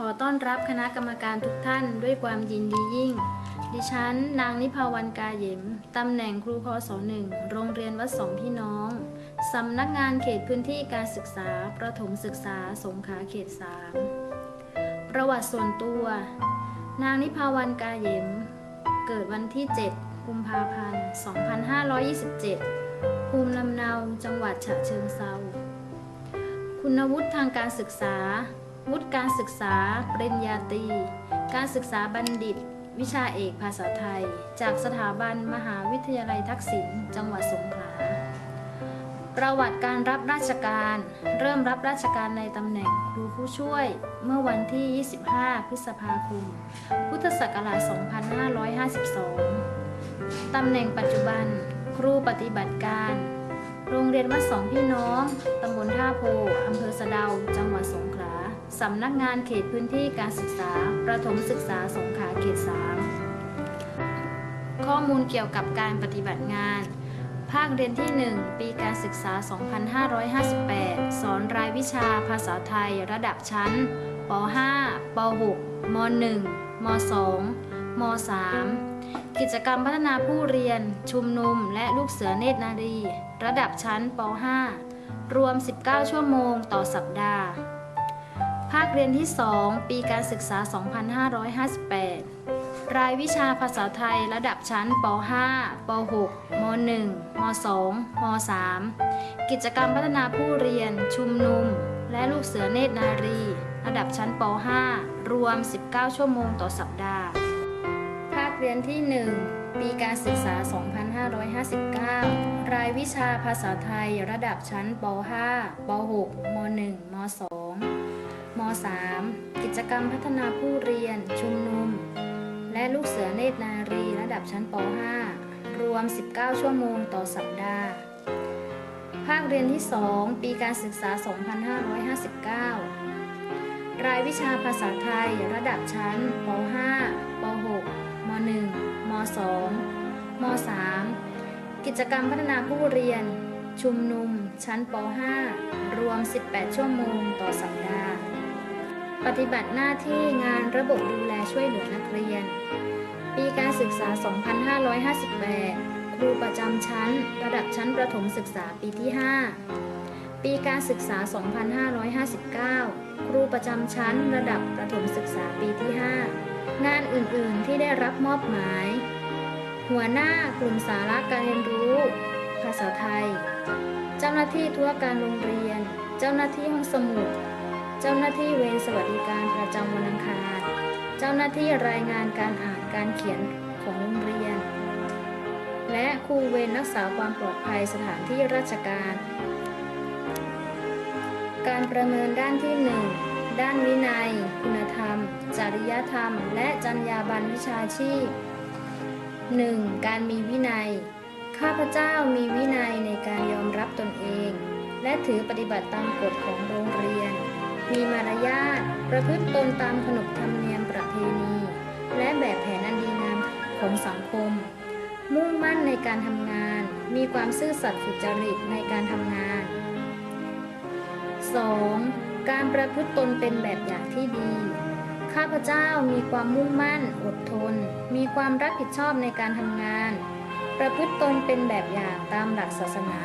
ขอต้อนรับคณะกรรมการทุกท่านด้วยความยินดียิ่ง ดิฉัน นางนิพาวันกาเยมตำแหน่งครูพศหนึ่งโรงเรียนวัดสองพี่น้องสำนักงานเขตพื้นที่การศึกษา ประถมศึกษาสงขลาเขต3ประวัติส่วนตัว นางนิพาวันกาเยมเกิดวันที่ 7 กุมภาพันธ์ 2527 ภูมิลำเนาจังหวัดฉะเชิงเทราคุณวุฒิทางการศึกษา วุฒิการศึกษา ปริญญาตรี การศึกษาบัณฑิต วิชาเอกภาษาไทย จากสถาบันมหาวิทยาลัยทักษิณ จังหวัดสงขลา ประวัติการรับราชการ เริ่มรับราชการในตำแหน่งครูผู้ช่วย เมื่อวันที่ 25 พฤษภาคม พุทธศักราช 2552 ตำแหน่งปัจจุบัน ครูปฏิบัติการโรงเรียนวัดสองพี่น้อง ตำบลท่าโพ อำเภอสะเดา จังหวัดสงขลา สำนักงานเขตพื้นที่การศึกษา ประถมศึกษาสงขลาเขต 3 ข้อมูลเกี่ยวกับการปฏิบัติงาน ภาคเรียนที่ 1 ปีการศึกษา 2558 สอนรายวิชาภาษาไทยระดับชั้นป .5 ป .6 ม .1 ม .2 ม .3 กิจกรรมพัฒนาผู้เรียน ชุมนุม และลูกเสือเนตรนารี ระดับชั้นป .5 รวม 19 ชั่วโมงต่อสัปดาห์ ภาคเรียนที่ 2 ปีการศึกษา 2558 รายวิชาภาษาไทยระดับชั้นป .5 ป .6 ม .1 ม .2 ม .3 กิจกรรมพัฒนาผู้เรียน ชุมนุม และลูกเสือเนตรนารี ระดับชั้นป .5 รวม 19 ชั่วโมงต่อสัปดาห์ ภาคเรียนที่ 1 ปีการศึกษา 2559 รายวิชาภาษาไทยระดับชั้นป .5 ป .6 ม .1 ม .2 .3 กิจกรรมพัฒนาผู้เรียน ชุมนุม และลูกเสือเนตรนารีระดับชั้นป .5 รวม 19 ชั่วโมงต่อสัปดาห์ ภาคเรียนที่ 2 ปีการศึกษา 2559 รายวิชาภาษาไทยระดับชั้นป .5 ป .6 ม .1 ม .2 ม .3 กิจกรรมพัฒนาผู้เรียนชุมนุมชั้นป .5 รวม 18 ชั่วโมงต่อสัปดาห์ ปฏิบัติหน้าที่งานระบบดูแลช่วยเหลือนักเรียน ปีการศึกษา 2558 ครูประจำชั้น ระดับชั้นประถมศึกษาปีที่ 5 ปีการศึกษา 2559 ครูประจำชั้น ระดับประถมศึกษาปีที่ 5 งานอื่นๆที่ได้รับมอบหมาย หัวหน้ากลุ่มสาระการเรียนรู้ ภาษาไทย เจ้าหน้าที่ธุรการโรงเรียน เจ้าหน้าที่ห้องสมุด เจ้าหน้าที่เวรสวัสดิการประจำวันอังคาร เจ้าหน้าที่รายงานการอ่านการเขียนของโรงเรียน และครูเวรรักษาความปลอดภัยสถานที่ราชการ การประเมินด้านที่ 1 ด้านวินัย คุณธรรม จริยธรรม และจรรยาบรรณวิชาชีพ 1. การมีวินัย ข้าพเจ้ามีวินัยในการยอมรับตนเอง และถือปฏิบัติตามกฎของโรงเรียน มีมารยาทประพฤติตนตามขนบธรรมเนียมประเพณี และแบบแผนอันดีงามของสังคม มุ่งมั่นในการทำงาน มีความซื่อสัตย์สุจริตในการทำงาน 2. การประพฤติตนเป็นแบบอย่างที่ดี ข้าพเจ้ามีความมุ่งมั่น อดทน มีความรับผิดชอบในการทำงาน ประพฤติตนเป็นแบบอย่างตามหลักศาสนา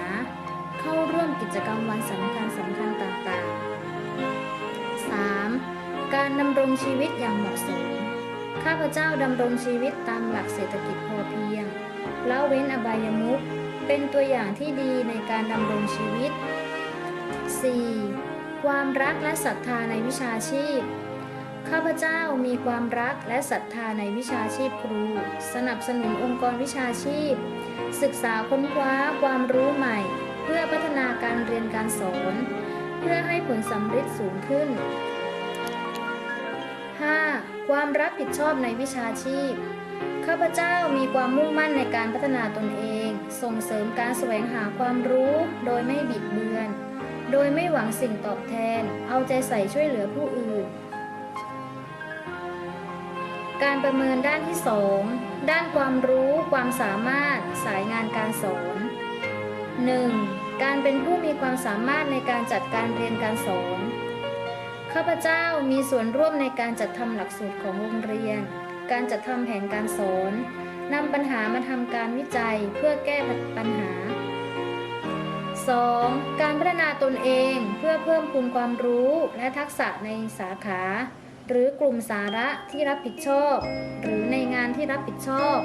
เข้าร่วมกิจกรรมวันสำคัญสำคัญต่างๆ 3. การดำรงชีวิตอย่างเหมาะสม ข้าพเจ้าดำรงชีวิตตามหลักเศรษฐกิจพอเพียงละเว้นอบายมุขเป็นตัวอย่างที่ดีในการดำรงชีวิต 4. ความรักและศรัทธาในวิชาชีพ ข้าพเจ้ามีความรักและศรัทธาในวิชาชีพครู สนับสนุนองค์กรวิชาชีพ ศึกษาค้นคว้าความรู้ใหม่ เพื่อพัฒนาการเรียนการสอน เพื่อให้ผลสำเร็จสูงขึ้น 5. ความรับผิดชอบในวิชาชีพ ข้าพเจ้ามีความมุ่งมั่นในการพัฒนาตนเอง ส่งเสริมการแสวงหาความรู้โดยไม่บิดเบือน โดยไม่หวังสิ่งตอบแทน เอาใจใส่ช่วยเหลือผู้อื่น การประเมินด้านที่ 2 ด้านความรู้ ความสามารถ สายงานการสอน 1. การเป็นผู้มีความสามารถในการจัดการเรียนการสอน ข้าพเจ้ามีส่วนร่วมในการจัดทำหลักสูตรของโรงเรียน การจัดทำแผนการสอนนำปัญหามาทำการวิจัยเพื่อแก้ปัญหา 2. การพัฒนาตนเองเพื่อเพิ่มพูนความรู้และทักษะในสาขา หรือกลุ่มสาระที่รับผิดชอบ หรือในงานที่รับผิดชอบ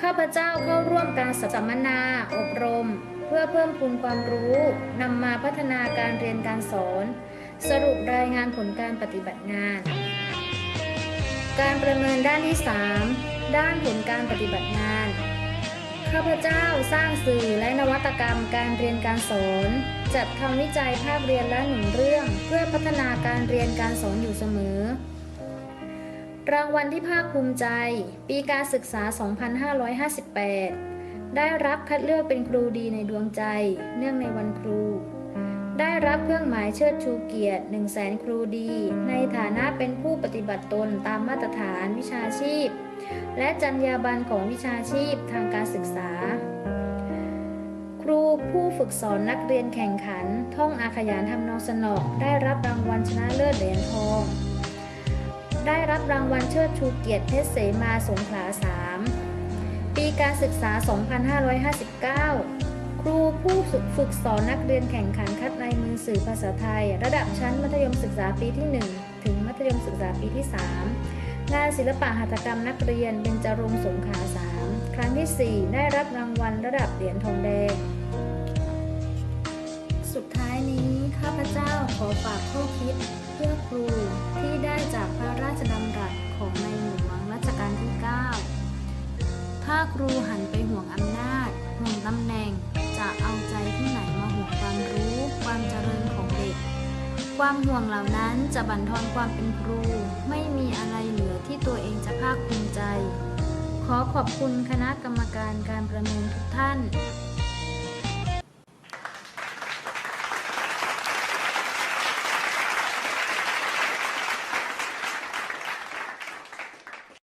ข้าพเจ้าเข้าร่วมการสัมมนา อบรม เพื่อเพิ่มพูนความรู้นำมาพัฒนาการเรียนการสอน สรุปรายงานผลการปฏิบัติงาน การประเมินด้านที่ 3 ด้านผลการปฏิบัติงาน ข้าพเจ้าสร้างสื่อและนวัตกรรมการเรียนการสอน จัดทำวิจัยภาคเรียนละหนึ่งเรื่อง เพื่อพัฒนาการเรียนการสอนอยู่เสมอรางวัลที่ภาคภูมิใจ ปีการศึกษา 2558 ได้รับคัดเลือกเป็นครูดีในดวงใจ เนื่องในวันครู ได้รับเครื่องหมายเชิดชูเกียรติ 1 0 0 0 0แสนครูดี ในฐานะเป็นผู้ปฏิบัติตนตามมาตรฐานวิชาชีพ และจรรยาบรรณของวิชาชีพทางการศึกษา ครูผู้ฝึกสอนนักเรียนแข่งขัน ท่องอาขยานทำนองสนอก ได้รับรางวัลชนะเลิศเหรียญทอง ได้รับรางวัลเชิดชูเกียรติเพชรเสมาสงขลา3 ปีการศึกษา 2559 ครูผู้ฝึกสอนนักเรียนแข่งขันคัดในมือสื่อภาษาไทย ระดับชั้นมัธยมศึกษาปีที่ 1 ถึงมัธยมศึกษาปีที่ 3 งานศิลปะหัตถกรรมนักเรียนเบญจรงสงขา3ครั้งที่ 4 ได้รับรางวัลระดับเหรียญทองแดง สุดท้ายนี้ข้าพเจ้าขอฝากข้อคิดเพื่อครูที่ได้จากพระราชดำรัสของในหลวงรัชกาลที่ 9 ถ้าครูหันไปห่วงอำนาจ ห่วงตำแหน่ง จะเอาใจที่ไหนมาห่วงความรู้ ความเจริญของเด็ก ความห่วงเหล่านั้นจะบั่นทอนความเป็นครู ไม่มีอะไรเหลือที่ตัวเองจะภาคภูมิใจ ขอขอบคุณคณะกรรมการการประเมินทุกท่าน